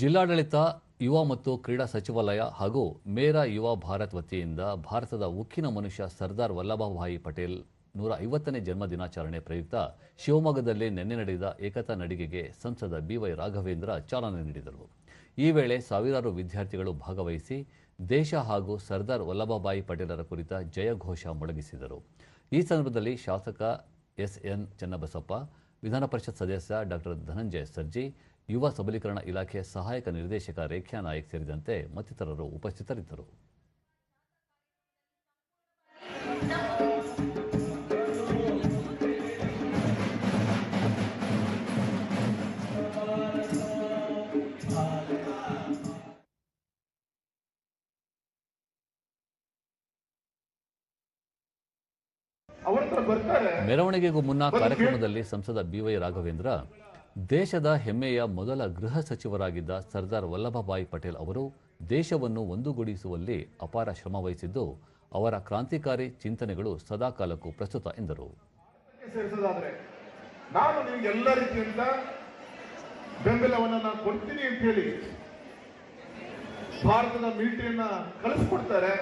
ಜಿಲ್ಲಾಡಳಿತ, ಯುವ ಮತ್ತು ಕ್ರೀಡಾ ಸಚಿವಾಲಯ ಹಾಗೂ ಮೇರಾ ಯುವ ಭಾರತ್ ವತಿಯಿಂದ ಭಾರತದ ಉಕ್ಕಿನ ಮನುಷ್ಯ ಸರ್ದಾರ್ ವಲ್ಲಭಭಾಯಿ ಪಟೇಲ್ ನೂರ ಐವತ್ತನೇ ಜನ್ಮ ದಿನಾಚರಣೆ ಪ್ರಯುಕ್ತ ಶಿವಮೊಗ್ಗದಲ್ಲಿ ನಿನ್ನೆ ನಡೆದ ಏಕತಾ ನಡಿಗೆಗೆ ಸಂಸದ ಬಿವೈ ರಾಘವೇಂದ್ರ ಚಾಲನೆ ನೀಡಿದರು. ಈ ವೇಳೆ ಸಾವಿರಾರು ವಿದ್ಯಾರ್ಥಿಗಳು ಭಾಗವಹಿಸಿ ದೇಶ ಹಾಗೂ ಸರ್ದಾರ್ ವಲ್ಲಭಭಾಯಿ ಪಟೇಲರ ಕುರಿತ ಜಯಘೋಷ ಮೊಳಗಿಸಿದರು. ಈ ಸಂದರ್ಭದಲ್ಲಿ ಶಾಸಕ ಎಸ್ಎನ್ ಚನ್ನಬಸಪ್ಪ, ವಿಧಾನ ಪರಿಷತ್ ಸದಸ್ಯ ಡಾಕ್ಟರ್ ಧನಂಜಯ ಸರ್ಜಿ ಯುವ ಸಬಲೀಕರಣ ಇಲಾಖೆ ಸಹಾಯಕ ನಿರ್ದೇಶಕ ರೇಖ್ಯಾ ನಾಯಕ್ ಸೇರಿದಂತೆ ಮತ್ತಿತರರು ಉಪಸ್ಥಿತರಿದ್ದರು. ಮೆರವಣಿಗೆಗೂ ಮುನ್ನ ಕಾರ್ಯಕ್ರಮದಲ್ಲಿ ಸಂಸದ ಬಿವೈ ರಾಘವೇಂದ್ರ ದೇಶದ ಹೆಮ್ಮೆಯ ಮೊದಲ ಗೃಹ ಸಚಿವರಾಗಿದ್ದ ಸರ್ದಾರ್ ವಲ್ಲಭಭಾಯಿ ಪಟೇಲ್ ಅವರು ದೇಶವನ್ನು ಒಂದುಗೂಡಿಸುವಲ್ಲಿ ಅಪಾರ ಶ್ರಮ ವಹಿಸಿದ್ದು, ಅವರ ಕ್ರಾಂತಿಕಾರಿ ಚಿಂತನೆಗಳು ಸದಾಕಾಲಕ್ಕೂ ಪ್ರಸ್ತುತ ಎಂದರು. ನಾನು ನಿಮ್ಗೆ ಎಲ್ಲ ರೀತಿಯಿಂದ ಬೆಂಬಲವನ್ನು ನಾನು ಕೊಡ್ತೀನಿ ಅಂತ ಹೇಳಿ ಭಾರತದ ಮಿಲಿಟರಿಯನ್ನ ಕಳಿಸ್ಕೊಡ್ತಾರೆ.